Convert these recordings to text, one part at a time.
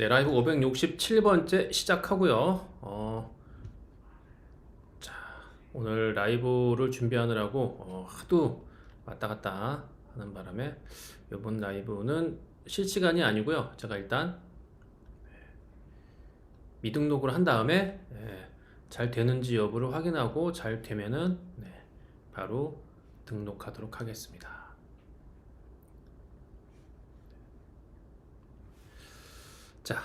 네, 라이브 567번째 시작하고요. 어, 자, 오늘 라이브를 준비하느라고 어, 하도 왔다 갔다 하는 바람에 이번 라이브는 실시간이 아니고요. 제가 일단 미등록을 한 다음에 예, 잘 되는지 여부를 확인하고 잘 되면은 네, 바로 등록하도록 하겠습니다. 자,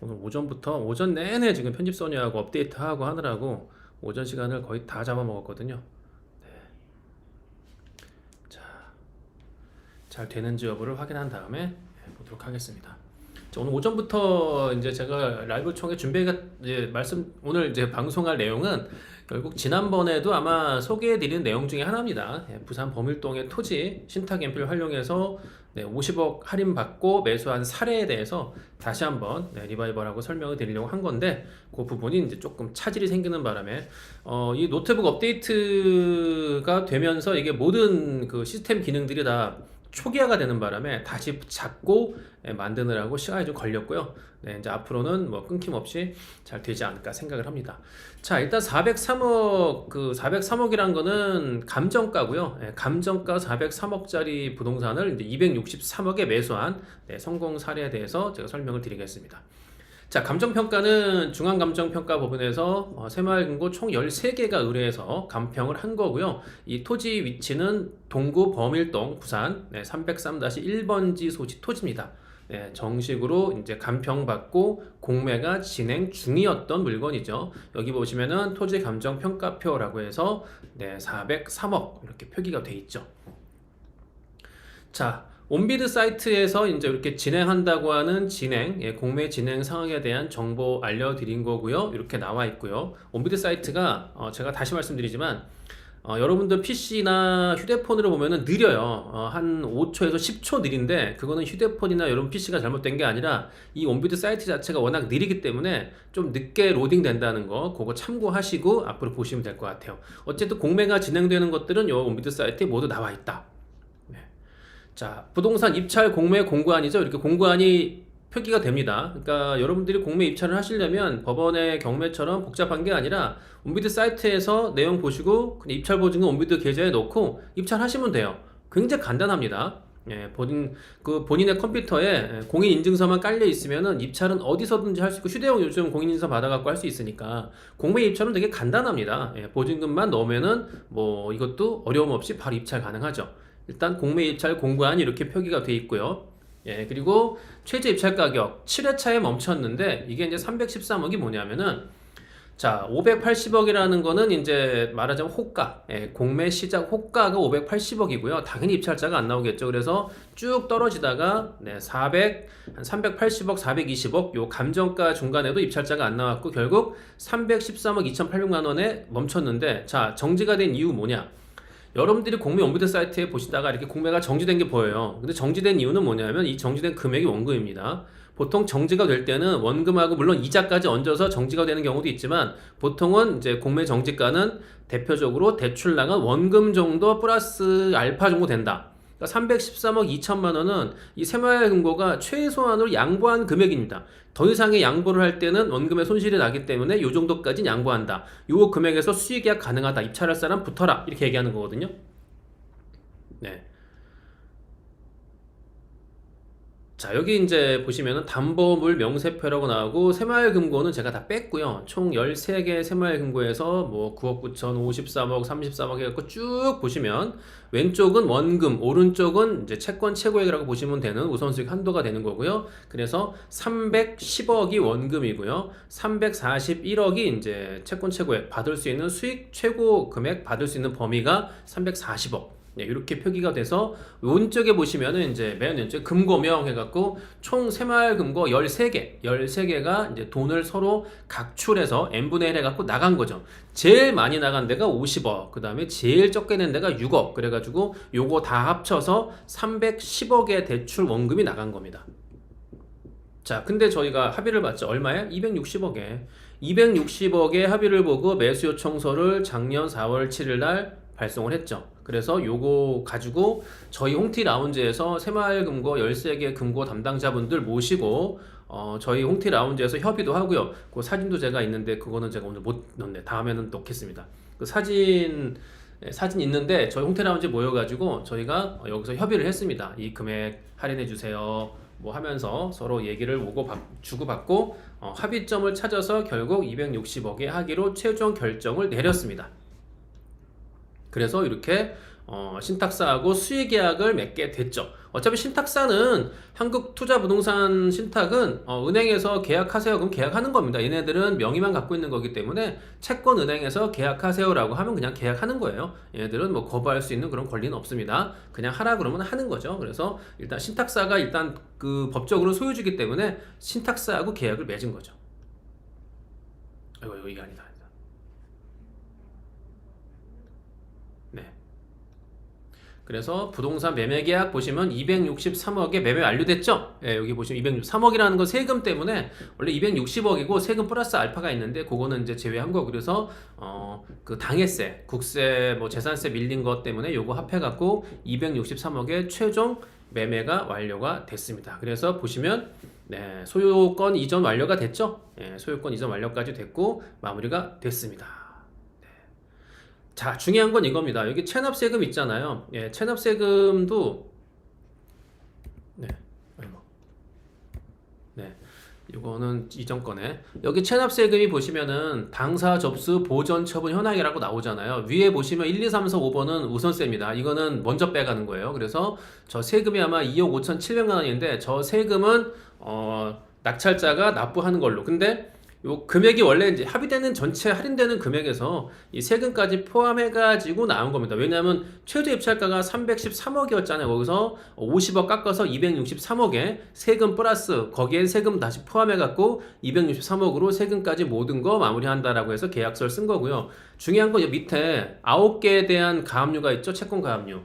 오늘 오전부터 오전 내내 지금 편집 써니하고 업데이트하고 하느라고 오전 시간을 거의 다 잡아먹었거든요. 네. 자, 잘 되는지 여부를 확인한 다음에 네, 보도록 하겠습니다. 자, 오늘 오전부터 이제 제가 라이브 총회 준비가 이제 말씀 오늘 이제 방송할 내용은 결국 지난번에도 아마 소개해드린 내용 중에 하나입니다. 예, 부산 범일동의 토지 신탁 연필 활용해서 네, 50억 할인 받고 매수한 사례에 대해서 다시 한번 네, 리바이벌하고 설명을 드리려고 한 건데 그 부분이 이제 조금 차질이 생기는 바람에 어, 이 노트북 업데이트가 되면서 이게 모든 그 시스템 기능들이 다 초기화가 되는 바람에 다시 잡고 예, 만드느라고 시간이 좀 걸렸고요. 네, 이제 앞으로는 뭐 끊김없이 잘 되지 않을까 생각을 합니다. 자, 일단 403억 그 403억이란 거는 감정가고요. 예, 감정가 403억짜리 부동산을 이제 263억에 매수한 네, 성공 사례에 대해서 제가 설명을 드리겠습니다. 자, 감정평가는 중앙감정평가법원에서 어, 새마을금고 총 13개가 의뢰해서 감평을 한 거고요. 이 토지 위치는 동구 범일동 부산 네, 303-1번지 소지 토지입니다. 네, 정식으로 이제 감평받고 공매가 진행 중이었던 물건이죠. 여기 보시면은 토지 감정 평가표라고 해서 네, 403억 이렇게 표기가 돼 있죠. 자, 온비드 사이트에서 이제 이렇게 진행한다고 하는 진행, 예, 공매 진행 상황에 대한 정보 알려드린 거고요. 이렇게 나와 있고요. 온비드 사이트가 어, 제가 다시 말씀드리지만 어, 여러분들 PC나 휴대폰으로 보면은 느려요. 어, 한 5초에서 10초 느린데 그거는 휴대폰이나 여러분 PC가 잘못된 게 아니라 이 온비드 사이트 자체가 워낙 느리기 때문에 좀 늦게 로딩 된다는 거 그거 참고하시고 앞으로 보시면 될 것 같아요. 어쨌든 공매가 진행되는 것들은 요 온비드 사이트에 모두 나와 있다. 네. 자, 부동산 입찰 공매 공고안이죠. 이렇게 공고안이 표기가 됩니다. 그러니까 여러분들이 공매 입찰을 하시려면 법원의 경매처럼 복잡한 게 아니라 온비드 사이트에서 내용 보시고 그냥 입찰 보증금 온비드 계좌에 넣고 입찰하시면 돼요. 굉장히 간단합니다. 예, 본인 그 본인의 컴퓨터에 공인 인증서만 깔려 있으면은 입찰은 어디서든지 할 수 있고 휴대용 요즘 공인 인증서 받아갖고 할 수 있으니까 공매 입찰은 되게 간단합니다. 예, 보증금만 넣으면은 뭐 이것도 어려움 없이 바로 입찰 가능하죠. 일단 공매 입찰 공고안이 이렇게 표기가 돼 있고요. 예, 그리고 최저 입찰 가격 7회차에 멈췄는데 이게 이제 313억이 뭐냐면은 자, 580억이라는 거는 이제 말하자면 호가, 예, 공매 시작 호가가 580억이고요. 당연히 입찰자가 안 나오겠죠. 그래서 쭉 떨어지다가 네, 400, 한 380억, 420억 요 감정가 중간에도 입찰자가 안 나왔고 결국 313억 2,800만 원에 멈췄는데 자, 정지가 된 이유 뭐냐? 여러분들이 공매 원부대 사이트에 보시다가 이렇게 공매가 정지된 게 보여요. 근데 정지된 이유는 뭐냐면 이 정지된 금액이 원금입니다. 보통 정지가 될 때는 원금하고 물론 이자까지 얹어서 정지가 되는 경우도 있지만 보통은 이제 공매 정지가는 대표적으로 대출 나간 원금 정도 플러스 알파 정도 된다. 그러니까 313억 2천만 원은 이 새마을금고가 최소한으로 양보한 금액입니다. 더 이상의 양보를 할 때는 원금의 손실이 나기 때문에 이 정도까지 양보한다. 요 금액에서 수익계약 가능하다. 입찰할 사람 붙어라. 이렇게 얘기하는 거거든요. 네. 자 여기 이제 보시면은 담보물 명세표라고 나오고 새마을금고는 제가 다 뺐고요. 총 13개 새마을금고에서 뭐 9억 9천 53억 33억 해갖고 쭉 보시면 왼쪽은 원금 오른쪽은 이제 채권 최고액이라고 보시면 되는 우선수익 한도가 되는 거고요. 그래서 310억이 원금이고요. 341억이 이제 채권 최고액 받을 수 있는 수익 최고 금액 받을 수 있는 범위가 340억 네, 이렇게 표기가 돼서 왼쪽에 보시면은 이제 맨 왼쪽에 금고명 해갖고 총 새마을 금고 13개, 13개가 이제 돈을 서로 각출해서 n분의 1 해갖고 나간 거죠. 제일 많이 나간 데가 50억, 그 다음에 제일 적게 낸 데가 6억. 그래가지고 요거 다 합쳐서 310억의 대출 원금이 나간 겁니다. 자, 근데 저희가 합의를 봤죠. 얼마에? 260억에. 260억의 합의를 보고 매수 요청서를 작년 4월 7일 날 발송을 했죠. 그래서 요거 가지고 저희 홍티 라운지에서 새마을금고 13개 금고 담당자분들 모시고 어, 저희 홍티 라운지에서 협의도 하고요. 그 사진도 제가 있는데 그거는 제가 오늘 못 넣네. 다음에는 넣겠습니다. 그 사진 예, 사진 있는데 저희 홍테 라운지 모여가지고 저희가 어, 여기서 협의를 했습니다. 이 금액 할인해 주세요. 뭐 하면서 서로 얘기를 오고 받- 주고받고 어, 합의점을 찾아서 결국 260억에 하기로 최종 결정을 내렸습니다. 그래서 이렇게 어, 신탁사하고 수의 계약을 맺게 됐죠. 어차피 신탁사는 한국 투자 부동산 신탁은 어, 은행에서 계약하세요. 그럼 계약하는 겁니다. 얘네들은 명의만 갖고 있는 거기 때문에 채권 은행에서 계약하세요라고 하면 그냥 계약하는 거예요. 얘네들은 뭐 거부할 수 있는 그런 권리는 없습니다. 그냥 하라 그러면 하는 거죠. 그래서 일단 신탁사가 일단 그 법적으로 소유주기 때문에 신탁사하고 계약을 맺은 거죠. 이거 이게 아니다. 아니다. 네. 그래서 부동산 매매 계약 보시면 263억에 매매 완료됐죠? 예, 여기 보시면 263억이라는 건 세금 때문에 원래 260억이고 세금 플러스 알파가 있는데 그거는 이제 제외한 거 그래서 어, 그 당해세, 국세, 뭐 재산세 밀린 것 때문에 요거 합해 갖고 263억에 최종 매매가 완료가 됐습니다. 그래서 보시면 네, 소유권 이전 완료가 됐죠? 예, 소유권 이전 완료까지 됐고 마무리가 됐습니다. 자, 중요한 건 이겁니다. 여기 체납 세금 있잖아요. 예, 체납 세금도 네, 아이고. 네, 이거는 이전 거네. 여기 체납 세금이 보시면은 당사 접수 보전 처분 현황이라고 나오잖아요. 위에 보시면 1, 2, 3, 4, 5번은 우선세입니다. 이거는 먼저 빼가는 거예요. 그래서 저 세금이 아마 2억 5,700만 원인데 저 세금은 어, 낙찰자가 납부하는 걸로. 근데 요 금액이 원래 이제 합의되는 전체 할인되는 금액에서 이 세금까지 포함해가지고 나온 겁니다. 왜냐하면 최저 입찰가가 313억이었잖아요. 거기서 50억 깎아서 263억에 세금 플러스 거기에 세금 다시 포함해갖고 263억으로 세금까지 모든 거 마무리한다라고 해서 계약서를 쓴 거고요. 중요한 건이 밑에 9개에 대한 가압류가 있죠. 채권 가압류.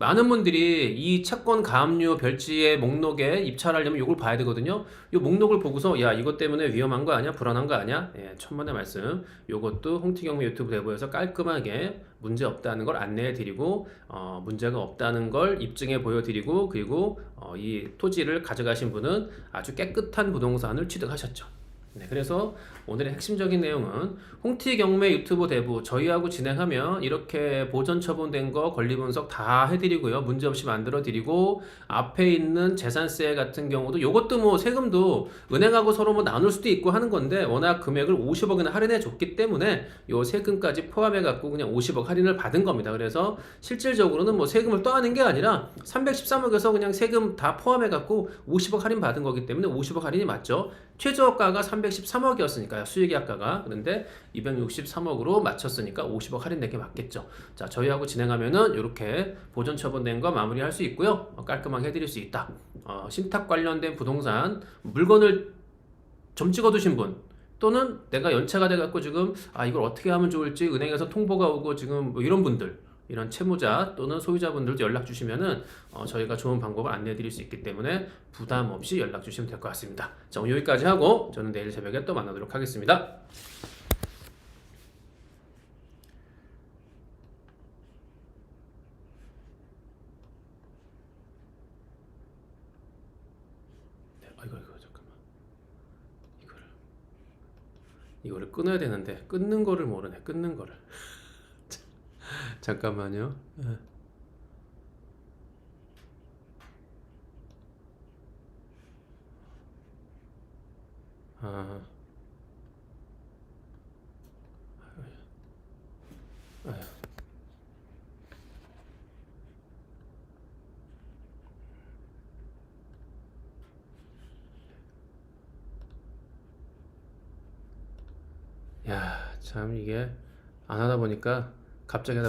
많은 분들이 이 채권 가압류 별지의 목록에 입찰하려면 이걸 봐야 되거든요. 이 목록을 보고서 야 이것 때문에 위험한 거 아니야? 불안한 거 아니야? 예, 천만의 말씀. 이것도 홍티경매 유튜브 대부에서 깔끔하게 문제 없다는 걸 안내해 드리고 어, 문제가 없다는 걸 입증해 보여 드리고 그리고 어, 이 토지를 가져가신 분은 아주 깨끗한 부동산을 취득하셨죠. 네, 그래서 오늘의 핵심적인 내용은 홍티 경매 유튜브 대부 저희하고 진행하면 이렇게 보전 처분된 거 권리 분석 다 해드리고요. 문제 없이 만들어 드리고 앞에 있는 재산세 같은 경우도 요것도 뭐 세금도 은행하고 서로 뭐 나눌 수도 있고 하는 건데 워낙 금액을 50억이나 할인해 줬기 때문에 요 세금까지 포함해 갖고 그냥 50억 할인을 받은 겁니다. 그래서 실질적으로는 뭐 세금을 떠하는 게 아니라 313억에서 그냥 세금 다 포함해 갖고 50억 할인 받은 거기 때문에 50억 할인이 맞죠. 최저가가 313억이었으니까요 수익계약가가 그런데 263억으로 맞췄으니까 50억 할인된 게 맞겠죠. 자 저희하고 진행하면은 이렇게 보존 처분된 거 마무리할 수 있고요. 어, 깔끔하게 해드릴 수 있다. 어, 신탁 관련된 부동산 물건을 점 찍어 두신 분 또는 내가 연체가 돼갖고 지금 아 이걸 어떻게 하면 좋을지 은행에서 통보가 오고 지금 뭐 이런 분들 이런 채무자 또는 소유자분들도 연락 주시면은 어, 저희가 좋은 방법을 안내해 드릴 수 있기 때문에 부담 없이 연락 주시면 될 것 같습니다. 자, 오늘 여기까지 하고 저는 내일 새벽에 또 만나도록 하겠습니다. 네. 이거를 이거를 끊어야 되는데 끊는 거를 모르네. 끊는 거를. 잠깐만요. 예. 아. 아휴. 야, 참 이게 안 하다 보니까 갑자기 하다 보니까